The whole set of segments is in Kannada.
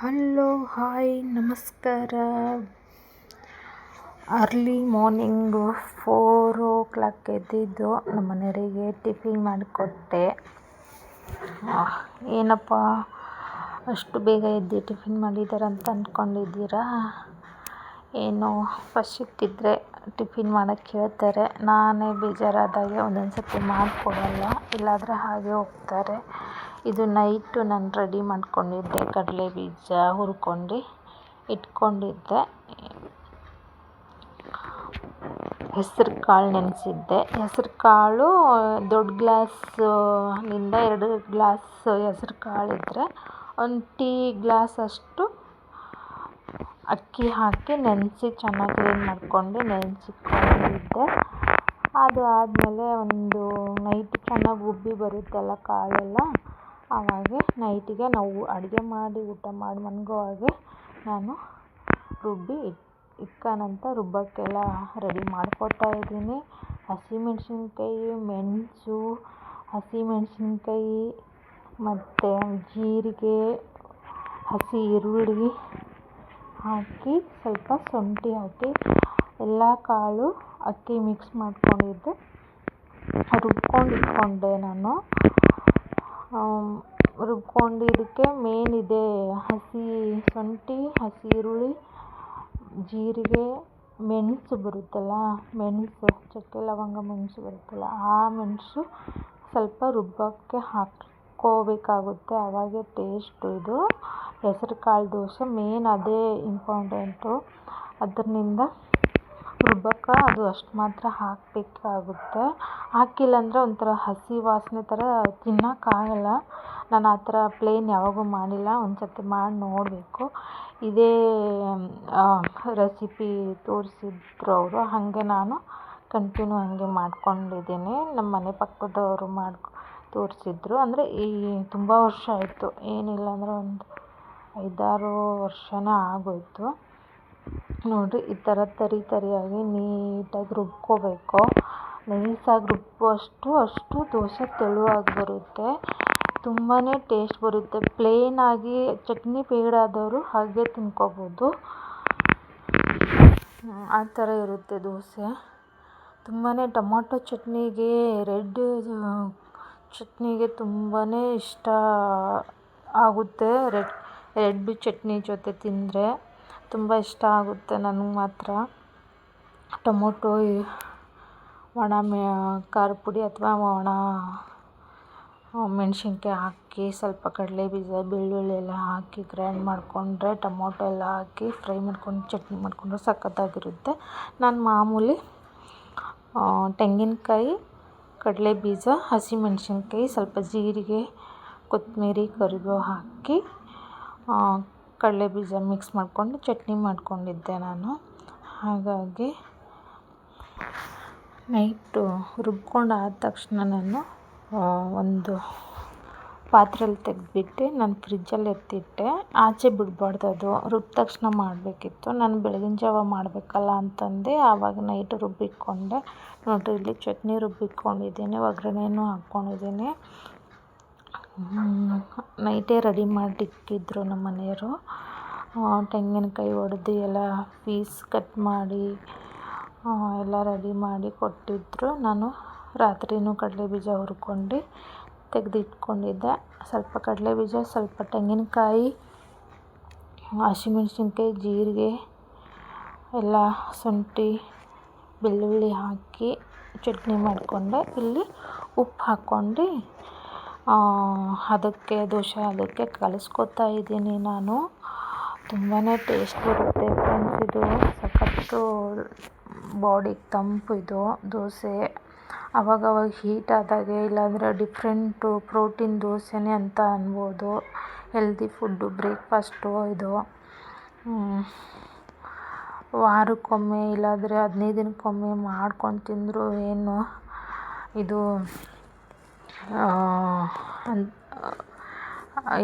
ಹಲೋ, ಹಾಯ್, ನಮಸ್ಕಾರ. Early morning four o'clock ಎದ್ದಿದ್ದು ನಮ್ಮ ಮನೆಯವರಿಗೆ ಟಿಫಿನ್ ಮಾಡಿಕೊಟ್ಟೆ. ಏನಪ್ಪ, ಅಷ್ಟು ಬೇಗ ಎದ್ದು ಟಿಫಿನ್ ಮಾಡಿದ್ದಾರೆ ಅಂತ ಅಂದ್ಕೊಂಡಿದ್ದೀರಾ ಏನು ಫಸ್ಟ್ ಸಿಕ್ಕಿದ್ರೆ ಟಿಫಿನ್ ಮಾಡೋಕ್ಕೆ ಹೇಳ್ತಾರೆ. ನಾನೇ ಬೇಜಾರಾದಾಗೆ ಒಂದೊಂದು ಸರ್ತಿ ಮಾಡಿಕೊಡಲ್ಲ, ಇಲ್ಲಾಂದರೆ ಹಾಗೆ ಹೋಗ್ತಾರೆ. ಇದು ನೈಟು ನಾನು ರೆಡಿ ಮಾಡ್ಕೊಂಡಿದ್ದೆ. ಕಡಲೆ ಬೀಜ ಹುರ್ಕೊಂಡು ಇಟ್ಕೊಂಡಿದ್ದೆ. ಹೆಸ್ರು ಕಾಳು ನೆನೆಸಿದ್ದೆ. ಹೆಸ್ರು ಕಾಳು ದೊಡ್ಡ ಗ್ಲಾಸ್ನಿಂದ ಎರಡು ಗ್ಲಾಸ್ ಹೆಸ್ರು ಇದ್ದರೆ ಒಂದು ಟೀ ಗ್ಲಾಸ್ ಅಷ್ಟು ಅಕ್ಕಿ ಹಾಕಿ ನೆನೆಸಿ ಚೆನ್ನಾಗಿ ಕ್ಲೀನ್ ಮಾಡ್ಕೊಂಡು ನೆನೆಸಿಕೊಂಡಿದ್ದೆ ಅದು ಆದಮೇಲೆ ಒಂದು ನೈಟ್ ಚೆನ್ನಾಗಿ ಉಬ್ಬಿ ಬರುತ್ತಲ್ಲ ಕಾಳೆಲ್ಲ. ಆವಾಗ ನೈಟಿಗೆ ನಾವು ಅಡುಗೆ ಮಾಡಿ, ಊಟ ಮಾಡಿ ಮನ್ಗೋವಾಗೆ ನಾನು ರುಬ್ಬಿ ಇಕ್ಕನಂತ ರುಬ್ಬೋಕ್ಕೆಲ್ಲ ರೆಡಿ ಮಾಡ್ಕೊತಾ ಇದ್ದೀನಿ. ಹಸಿಮೆಣ್ಸಿನ್ಕಾಯಿ ಮೆಣಸು ಹಸಿಮೆಣ್ಸಿನ್ಕಾಯಿ ಮತ್ತು ಜೀರಿಗೆ, ಹಸಿ ಈರುಳ್ಳಿ ಹಾಕಿ ಸ್ವಲ್ಪ ಶುಂಠಿ ಹಾಕಿ, ಎಲ್ಲ ಕಾಳು ಅಕ್ಕಿ ಮಿಕ್ಸ್ ಮಾಡ್ಕೊಂಡಿದ್ದೆ ರುಬ್ಕೊಂಡು ಇಟ್ಕೊಂಡೆ ನಾನು. ರುಬ್ಕೊಂಡು ಇದಕ್ಕೆ ಮೇನ್ ಇದೆ ಹಸಿ ಶುಂಠಿ, ಹಸಿ ಈರುಳ್ಳಿ, ಜೀರಿಗೆ, ಮೆಣಸು ಬರುತ್ತಲ್ಲ, ಮೆಣಸು, ಚಕ್ಕೆ ಲವಂಗ, ಮೆಣಸು ಬರುತ್ತಲ್ಲ, ಆ ಮೆಣಸು ಸ್ವಲ್ಪ ರುಬ್ಬೋಕ್ಕೆ ಹಾಕ್ಕೋಬೇಕಾಗುತ್ತೆ. ಅವಾಗೆ ಟೇಸ್ಟ್ ಇದು. ಹೆಸ್ರು ಕಾಳು ದೋಸೆ ಮೇನ್ ಅದೇ ಇಂಪಾರ್ಟೆಂಟು ಅದರಿಂದ ರುಬ್ಬೋಕ್ಕೆ ಅದು ಅಷ್ಟು ಮಾತ್ರ ಹಾಕಬೇಕಾಗುತ್ತೆ ಹಾಕಿಲ್ಲ ಅಂದರೆ ಒಂಥರ ಹಸಿ ವಾಸನೆ ಥರ ತಿನ್ನೋಕ್ಕಾಗಲ್ಲ ನಾನು ಆ ಥರ ಪ್ಲೇನ್ ಯಾವಾಗೂ ಮಾಡಿಲ್ಲ. ಒಂದು ಸರ್ತಿ ಮಾಡಿ ನೋಡಬೇಕು. ಇದೇ ರೆಸಿಪಿ ತೋರಿಸಿದ್ರು ಅವರು. ಹಾಗೆ ನಾನು ಕಂಟಿನ್ಯೂ ಹಾಗೆ ಮಾಡ್ಕೊಂಡಿದ್ದೀನಿ. ನಮ್ಮ ಮನೆ ಪಕ್ಕದವರು ಮಾಡಿ ತೋರಿಸಿದ್ರು. ಅಂದರೆ ಈ ತುಂಬ ವರ್ಷ ಆಯಿತು. ಏನಿಲ್ಲ ಅಂದರೆ ಒಂದು ಐದಾರು ವರ್ಷನೇ ಆಗೋಯಿತು. ನೋಡಿರಿ, ಈ ಥರ ತರಿ ತರಿಯಾಗಿ ನೀಟಾಗಿ ರುಬ್ಕೋಬೇಕು. ನೈಸಾಗಿ ರುಬ್ಬುವಷ್ಟು ಅಷ್ಟು ದೋಸೆ ತೆಳುವಾಗಿ ಬರುತ್ತೆ. ತುಂಬಾ ಟೇಸ್ಟ್ ಬರುತ್ತೆ. ಪ್ಲೇನಾಗಿ ಚಟ್ನಿ ಬೇಡಾದವರು ಹಾಗೆ ತಿನ್ಕೋಬೋದು. ಆ ಥರ ಇರುತ್ತೆ ದೋಸೆ. ತುಂಬಾ ಟೊಮೊಟೊ ಚಟ್ನಿಗೆ, ರೆಡ್, ಚಟ್ನಿಗೆ ತುಂಬಾ ಇಷ್ಟ ಆಗುತ್ತೆ. ರೆಡ್ ರೆಡ್ ಚಟ್ನಿ ಜೊತೆ ತಿಂದರೆ. ತುಂಬ ಇಷ್ಟ ಆಗುತ್ತೆ ನನಗೆ ಮಾತ್ರ. ಟೊಮೊಟೊ ಒಣ ಮೆ ಖಾರದ ಪುಡಿ ಅಥವಾ ಒಣ ಮೆಣಸಿನ್ಕಾಯಿ ಹಾಕಿ, ಸ್ವಲ್ಪ ಕಡಲೆ ಬೀಜ, ಬೆಳ್ಳುಳ್ಳಿ ಎಲ್ಲ ಹಾಕಿ ಗ್ರೈಂಡ್ ಮಾಡಿಕೊಂಡ್ರೆ ಟೊಮೊಟೊ ಎಲ್ಲ ಹಾಕಿ ಫ್ರೈ ಮಾಡ್ಕೊಂಡು, ಚಟ್ನಿ ಮಾಡಿಕೊಂಡ್ರೆ ಸಖತ್ತಾಗಿರುತ್ತೆ. ನಾನು ಮಾಮೂಲಿ ತೆಂಗಿನಕಾಯಿ, ಕಡಲೆ ಬೀಜ ಹಸಿಮೆಣ್ಸಿನ್ಕಾಯಿ ಸ್ವಲ್ಪ ಜೀರಿಗೆ, ಕೊತ್ತಂಬರಿ, ಕರಿಬೇವು ಹಾಕಿ ಕಡಲೆ ಬೀಜ ಮಿಕ್ಸ್ ಮಾಡಿಕೊಂಡು ಚಟ್ನಿ ಮಾಡಿಕೊಂಡಿದ್ದೆ ನಾನು. ಹಾಗಾಗಿ ನೈಟು ರುಬ್ಕೊಂಡು ಆದ ತಕ್ಷಣ ನಾನು ಒಂದು ಪಾತ್ರೆಯಲ್ಲಿ ತೆಗೆದ್ಬಿಟ್ಟು ನಾನು ಫ್ರಿಜ್ಜಲ್ಲಿ ಎತ್ತಿಟ್ಟೆ. ಆಚೆ ಬಿಡಬಾರ್ದು ಅದು. ರುಬ್ಬಿದ ತಕ್ಷಣ ಮಾಡಬೇಕಿತ್ತು. ನಾನು ಬೆಳಗಿನ ಜಾವ ಮಾಡಬೇಕಲ್ಲ ಅಂತಂದು. ಆವಾಗ ನೈಟ್ ರುಬ್ಬಿಟ್ಕೊಂಡೆ. ನೋಡಿರಿ ಇಲ್ಲಿ ಚಟ್ನಿ ರುಬ್ಬಿಟ್ಕೊಂಡಿದ್ದೀನಿ, ಒಗ್ಗರಣೆನೂ ಹಾಕ್ಕೊಂಡಿದ್ದೀನಿ. ನೈಟೇ ರೆಡಿ ಮಾಡಿಕ್ಕಿದ್ರು ನಮ್ಮ ಮನೆಯವರು. ತೆಂಗಿನಕಾಯಿ ಒಡೆದು ಎಲ್ಲ ಪೀಸ್ ಕಟ್ ಮಾಡಿ ಎಲ್ಲ ರೆಡಿ ಮಾಡಿ ಕೊಟ್ಟಿದ್ದರು ನಾನು ರಾತ್ರಿಯೂ ಕಡಲೆ ಬೀಜ ಹುರ್ಕೊಂಡು ತೆಗೆದಿಟ್ಕೊಂಡಿದ್ದೆ. ಸ್ವಲ್ಪ ಕಡಲೆ ಬೀಜ ಸ್ವಲ್ಪ ತೆಂಗಿನಕಾಯಿ, ಹಸಿಮೆಣ್ಸಿನ್ಕಾಯಿ, ಜೀರಿಗೆ, ಎಲ್ಲ ಶುಂಠಿ, ಬೆಳ್ಳುಳ್ಳಿ ಹಾಕಿ ಚಟ್ನಿ ಮಾಡಿಕೊಂಡೆ. ಇಲ್ಲಿ ಉಪ್ಪು ಹಾಕ್ಕೊಂಡು ಅದಕ್ಕೆ ದೋಸೆ, ಅದಕ್ಕೆ ಕಲಿಸ್ಕೊತಾ ಇದ್ದೀನಿ ನಾನು. ತುಂಬಾ ಟೇಸ್ಟ್ ಬರುತ್ತೆ ಫ್ರೆಂಡ್ಸ್ ಇದು. ಸಖತ್ತು ಬಾಡಿಗೆ ತಂಪು ಇದು, ದೋಸೆ. ಅವಾಗವಾಗ ಹೀಟ್ ಆದಾಗೆ ಇಲ್ಲಾಂದರೆ ಡಿಫ್ರೆಂಟು ಪ್ರೋಟೀನ್ ದೋಸೆನೇ ಅಂತ ಅನ್ಬೋದು. ಹೆಲ್ದಿ ಫುಡ್ಡು ಬ್ರೇಕ್ಫಾಸ್ಟು ಇದು. ವಾರಕ್ಕೊಮ್ಮೆ ಇಲ್ಲಾಂದರೆ ಹದಿನೈದು ದಿನಕ್ಕೊಮ್ಮೆ ಮಾಡ್ಕೊಂಡು ತಿಂದರೂ ಏನು ಇದು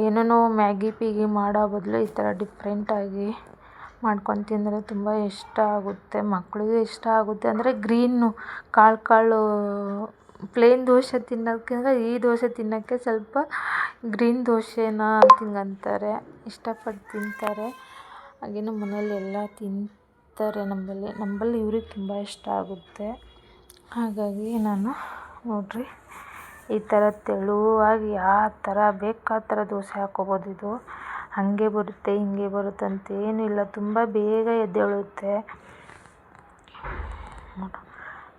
ಏನೇನೋ ಮ್ಯಾಗಿ ಪೀಗಿ ಮಾಡೋ ಬದಲು ಈ ಥರ ಡಿಫ್ರೆಂಟಾಗಿ ಮಾಡ್ಕೊಂಡು ತಿಂದರೆ ತುಂಬ ಇಷ್ಟ ಆಗುತ್ತೆ. ಮಕ್ಕಳಿಗೂ ಇಷ್ಟ ಆಗುತ್ತೆ. ಅಂದರೆ ಗ್ರೀನು ಕಾಳು ಕಾಳು ಪ್ಲೇನ್ ದೋಸೆ ತಿನ್ನೋಕ್ಕಿಂತ ಈ ದೋಸೆ ತಿನ್ನೋಕ್ಕೆ ಸ್ವಲ್ಪ ಗ್ರೀನ್ ದೋಸೆನ ತಿಂಗಂತಾರೆ. ಇಷ್ಟಪಟ್ಟು ತಿಂತಾರೆ. ಹಾಗೇನು ಮನೇಲಿ ಎಲ್ಲ ತಿಂತಾರೆ ನಂಬಲ್ಲಿ ನಂಬಲ್ಲಿ ಇವ್ರಿಗೆ ತುಂಬ ಇಷ್ಟ ಆಗುತ್ತೆ. ಹಾಗಾಗಿ ನಾನು ನೋಡಿರಿ. ಈ ಥರ ತೆಳುವಾಗಿ ಯಾವ ಥರ ಬೇಕು ಆ ಥರ ದೋಸೆ ಹಾಕ್ಕೊಬೋದು ಇದು. ಹಾಗೆ ಬರುತ್ತೆ, ಹೀಗೆ ಬರುತ್ತೆ ಅಂತ ಇಲ್ಲ. ತುಂಬ ಬೇಗ ಎದ್ದೇಳುತ್ತೆ.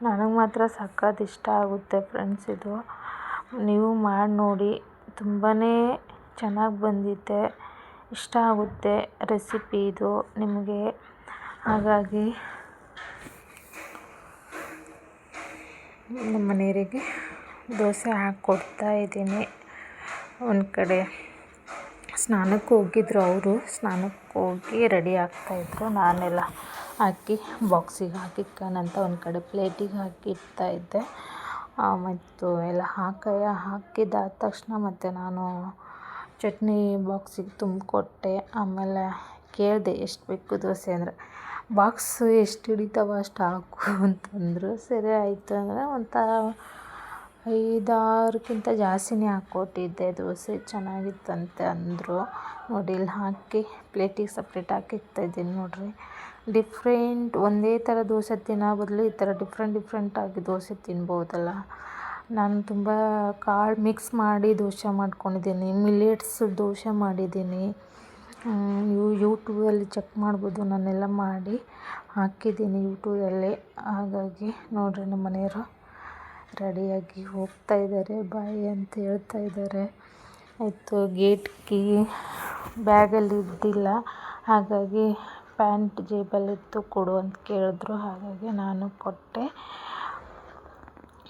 ನನಗೆ ಮಾತ್ರ ಸಖತ್ತು ಇಷ್ಟ ಆಗುತ್ತೆ ಫ್ರೆಂಡ್ಸ್ ಇದು. ನೀವು ಮಾಡಿ ನೋಡಿ ತುಂಬಾ ಚೆನ್ನಾಗಿ ಬಂದಿದೆ ಇಷ್ಟ ಆಗುತ್ತೆ ರೆಸಿಪಿ ಇದು ನಿಮಗೆ. ಹಾಗಾಗಿ ನಮ್ಮ ಮನೆಯವರಿಗೆ ದೋಸೆ ಹಾಕ್ಕೊಡ್ತಾ ಇದ್ದೀನಿ. ಒಂದು ಕಡೆ ಸ್ನಾನಕ್ಕೆ ಹೋಗಿದ್ರು ಅವರು. ಸ್ನಾನಕ್ಕೆ ಹೋಗಿ ರೆಡಿ ಆಗ್ತಾಯಿದ್ರು ನಾನೆಲ್ಲ ಹಾಕಿ ಬಾಕ್ಸಿಗೆ ಹಾಕಿ ಅಂತ ಒಂದು ಕಡೆ ಪ್ಲೇಟಿಗೆ ಹಾಕಿ ಇಡ್ತಾಯಿದ್ದೆ ಮತ್ತು ಎಲ್ಲ ಹಾಕಯ ಹಾಕಿದ್ದಾದ ತಕ್ಷಣ ಮತ್ತು ನಾನು ಚಟ್ನಿ ಬಾಕ್ಸಿಗೆ ತುಂಬಿಕೊಟ್ಟೆ. ಆಮೇಲೆ ಕೇಳಿದೆ, ಎಷ್ಟು ಬೇಕು ದೋಸೆ? ಅಂದರೆ, ಬಾಕ್ಸ್ ಎಷ್ಟು ಹಿಡಿತಾವ ಅಷ್ಟು ಹಾಕು ಅಂತಂದರು. ಸರಿ ಆಯಿತು ಅಂದರೆ ಒಂದು ಐದಾರಕ್ಕಿಂತ ಜಾಸ್ತಿನೇ ಹಾಕ್ಕೊಟ್ಟಿದ್ದೆ. ದೋಸೆ ಚೆನ್ನಾಗಿತ್ತಂತೆ ಅಂದರು. ನೋಡಿ, ಇಲ್ಲಿ ಹಾಕಿ, ಪ್ಲೇಟಿಗೆ ಸಪ್ರೇಟ್ ಹಾಕಿ ಇಡ್ತಾಯಿದ್ದೀನಿ ನೋಡಿರಿ. ಡಿಫ್ರೆಂಟ್, ಒಂದೇ ಥರ ದೋಸೆ ತಿನ್ನೋ ಬದಲು ಈ ಥರ ಡಿಫ್ರೆಂಟ್ ಡಿಫ್ರೆಂಟಾಗಿ ದೋಸೆ ತಿನ್ಬೋದಲ್ಲ. ನಾನು ತುಂಬ ಕಾಳು ಮಿಕ್ಸ್ ಮಾಡಿ ದೋಸೆ ಮಾಡ್ಕೊಂಡಿದ್ದೀನಿ. ಮಿಲೆಟ್ಸ್ ದೋಸೆ ಮಾಡಿದ್ದೀನಿ. ಯೂಟ್ಯೂಬಲ್ಲಿ ಚೆಕ್ ಮಾಡ್ಬೋದು, ನಾನೆಲ್ಲ ಮಾಡಿ ಹಾಕಿದ್ದೀನಿ ಯೂಟ್ಯೂಬಲ್ಲಿ. ಹಾಗಾಗಿ ನೋಡಿರಿ ನಮ್ಮ ಮನೆಯವರು. ರೆಡಿಯಾಗಿ ಹೋಗ್ತಾ ಇದ್ದಾರೆ, ಬಾಯ್ ಅಂತ ಹೇಳ್ತಾ ಇದ್ದಾರೆ. ಆಯಿತು ಗೇಟ್ ಕೀ ಬ್ಯಾಗಲ್ಲಿ ಇದ್ದಿಲ್ಲ. ಹಾಗಾಗಿ ಪ್ಯಾಂಟ್ ಜೇಬಲ್ಲಿತ್ತು ಕೊಡು ಅಂತ ಕೇಳಿದ್ರು. ಹಾಗಾಗಿ ನಾನು ಕೊಟ್ಟೆ.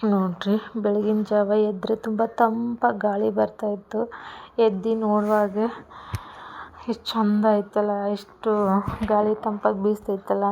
ನೋಡಿರಿ, ಬೆಳಗಿನ ಜಾವ ಎದ್ದರೆ ತುಂಬ ತಂಪಾಗಿ ಗಾಳಿ ಬರ್ತಾಯಿತ್ತು ಎದ್ದು ನೋಡುವಾಗ ಎಷ್ಟು ಚಂದ ಇತ್ತಲ್ಲ ಎಷ್ಟು ಗಾಳಿ ತಂಪಾಗಿ ಬೀಸ್ತೈತಲ್ಲ